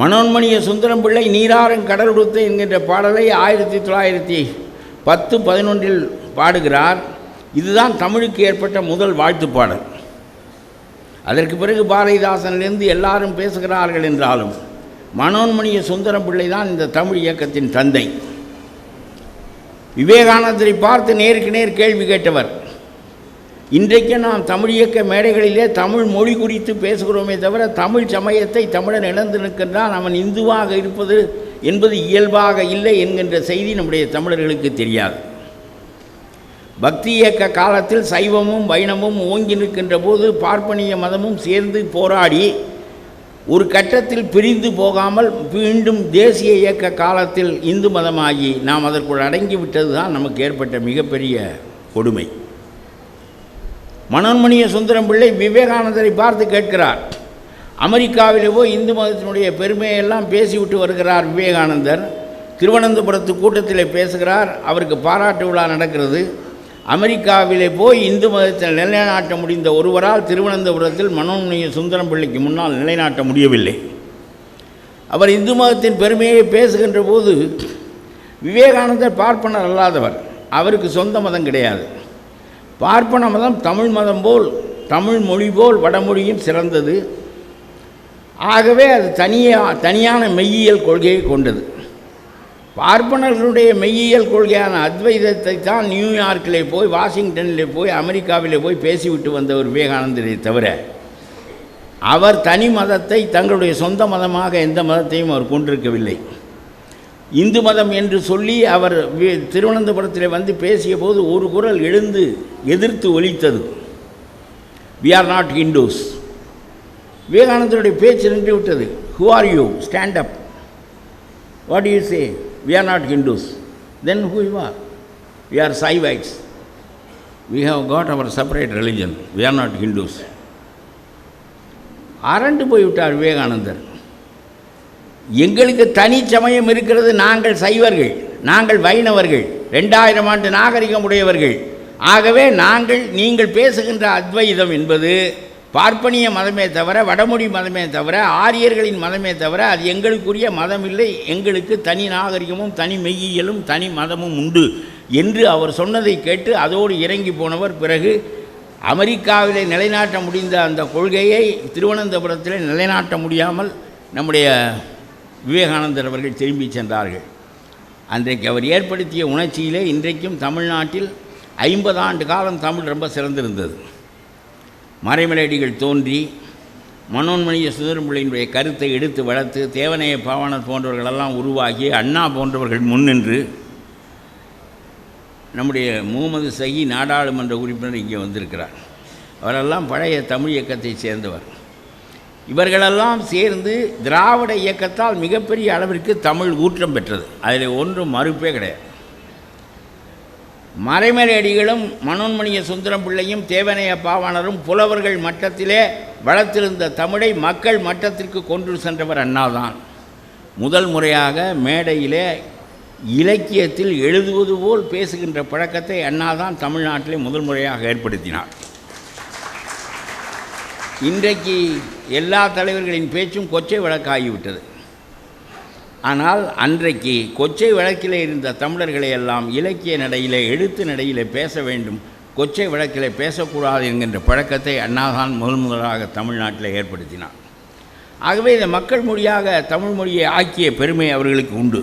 மனோன்மணிய சுந்தரம் பிள்ளை நீராறும் கடலுடுத்து என்கின்ற பாடலை ஆயிரத்தி தொள்ளாயிரத்தி பத்து பதினொன்றில் பாடுகிறார். இதுதான் தமிழுக்கு ஏற்பட்ட முதல் வாழ்த்து பாடல். அதற்கு பிறகு பாரதிதாசனிலிருந்து எல்லாரும் பேசுகிறார்கள் என்றாலும் மனோன்மணிய சுந்தரம் பிள்ளை தான் இந்த தமிழ் இயக்கத்தின் தந்தை. விவேகானந்தரை பார்த்து நேருக்கு நேர் கேள்வி கேட்டவர். இன்றைக்கு நாம் தமிழ் இயக்க மேடைகளிலே தமிழ் மொழி குறித்து பேசுகிறோமே தவிர தமிழ் சமயத்தை தமிழன் இழந்து நிற்கின்றான். அவன் இந்துவாக இருப்பது என்பது இயல்பாக இல்லை என்கின்ற செய்தி நம்முடைய தமிழர்களுக்கு தெரியாது. பக்தி இயக்க காலத்தில் சைவமும் வைணமும் ஓங்கி நிற்கின்ற போது பார்ப்பனிய மதமும் சேர்ந்து போராடி ஒரு கட்டத்தில் பிரிந்து போகாமல் மீண்டும் தேசிய இயக்க காலத்தில் இந்து மதமாகி நாம் அதற்குள் அடங்கிவிட்டது தான் நமக்கு ஏற்பட்ட மிகப்பெரிய கொடுமை. மனோன்மணிய சுந்தரம் பிள்ளை விவேகானந்தரை பார்த்து கேட்கிறார். அமெரிக்காவிலே இந்து மதத்தினுடைய பெருமையெல்லாம் பேசிவிட்டு வருகிறார் விவேகானந்தர். திருவனந்தபுரத்து கூட்டத்தில் பேசுகிறார். அவருக்கு பாராட்டு விழா நடக்கிறது. அமெரிக்காவிலே போய் இந்து மதத்தில் நிலைநாட்ட முடிந்த ஒருவரால் திருவனந்தபுரத்தில் மனோன்மணிய சுந்தரம் பிள்ளைக்கு முன்னால் நிலைநாட்ட முடியவில்லை. அவர் இந்து மதத்தின் பெருமையை பேசுகின்ற போது விவேகானந்தர் பார்ப்பனர் அல்லாதவர். அவருக்கு சொந்த மதம் கிடையாது. பார்ப்பன மதம் தமிழ் மதம் போல் தமிழ் மொழி போல் வடமொழியும் சிறந்தது. ஆகவே அது தனியா தனியான மெய்யியல் கொள்கையை கொண்டது. பார்ப்பனர்களுடைய மெய்யியல் கொள்கையான அத்வைதத்தை தான் நியூயார்க்கிலே போய் வாஷிங்டனிலே போய் அமெரிக்காவிலே போய் பேசிவிட்டு வந்தவர் விவேகானந்தரை தவிர அவர் தனி மதத்தை தங்களுடைய சொந்த மதமாக எந்த மதத்தையும் அவர் கொண்டிருக்கவில்லை. இந்து மதம் என்று சொல்லி அவர் திருவனந்தபுரத்தில் வந்து பேசிய போது ஒரு குரல் எழுந்து எதிர்த்து ஒலித்தது. வி ஆர் நாட் ஹிந்துஸ் விவேகானந்தருடைய பேச்சு நின்று விட்டது. Who are you stand up what you say we are not Hindus then who you are we are Saivites we have got our separate religion we are not Hindus அரண்டு போய்விட்டார் விவேகானந்தர். எங்களுக்கு தனி சமயம் இருக்கிறது நாங்கள் சைவர்கள் நாங்கள் வைணவர்கள் ரெண்டாயிரம் ஆண்டு நாகரிகம் உடையவர்கள். ஆகவே நாங்கள் நீங்கள் பேசுகின்ற அத்வைதம் என்பது பார்ப்பனிய மதமே தவிர வடமொழி மதமே தவிர ஆரியர்களின் மதமே தவிர அது எங்களுக்குரிய மதம் இல்லை எங்களுக்கு தனி நாகரிகமும் தனி மெய்யியலும் தனி மதமும் உண்டு என்று அவர் சொன்னதை கேட்டு அதோடு இறங்கி போனவர். பிறகு அமெரிக்காவிலே நிலைநாட்ட முடிந்த அந்த கொள்கையை திருவனந்தபுரத்தில் நிலைநாட்ட முடியாமல் நம்முடைய விவேகானந்தர் அவர்கள் திரும்பி சென்றார்கள். அன்றைக்கு அவர் ஏற்படுத்திய உணர்ச்சியிலே இன்றைக்கும் தமிழ்நாட்டில் ஐம்பது ஆண்டு காலம் தமிழ் ரொம்ப சிறந்திருந்தது. மறைமலையடிகள் தோன்றி மனோன்மணிய சுதரம்பிள்ளையினுடைய கருத்தை எடுத்து வளர்த்து தேவனைய பாவனர் போன்றவர்களெல்லாம் உருவாகி அண்ணா போன்றவர்கள் முன்னின்று நம்முடைய முகமது சஹி நாடாளுமன்ற உறுப்பினர் இங்கே வந்திருக்கிறார். அவரெல்லாம் பழைய தமிழ் இயக்கத்தைச் சேர்ந்தவர். இவர்களெல்லாம் சேர்ந்து திராவிட இயக்கத்தால் மிகப்பெரிய அளவிற்கு தமிழ் ஊற்றம் பெற்றது. அதில் ஒன்றும் மறுப்பே கிடையாது. மறைமறை அடிகளும் மனோன்மணிய சுந்தரம் பிள்ளையும் தேவனைய பாவாணரும் புலவர்கள் மட்டத்திலே வளர்த்திருந்த தமிழை மக்கள் மட்டத்திற்கு கொண்டு சென்றவர் அண்ணாதான். முதல் முறையாக மேடையிலே இலக்கியத்தில் எழுதுவது போல் பேசுகின்ற பழக்கத்தை அண்ணாதான் தமிழ்நாட்டிலே முதல் முறையாக ஏற்படுத்தினார். இன்றைக்கு எல்லா தலைவர்களின் பேச்சும் கொச்சை வழக்காகிவிட்டது. ஆனால் அன்றைக்கு கொச்சை வழக்கிலே இருந்த தமிழர்களை எல்லாம் இலக்கிய நடையிலே எழுத்து நடையிலே பேச வேண்டும். கொச்சை வழக்கிலே பேசக்கூடாது என்கின்ற பழக்கத்தை அண்ணாதான் முதல் முதலாக தமிழ்நாட்டில் ஏற்படுத்தினார் ஆகவே இந்த மக்கள் மொழியாக தமிழ் மொழியை ஆக்கிய பெருமை அவர்களுக்கு உண்டு.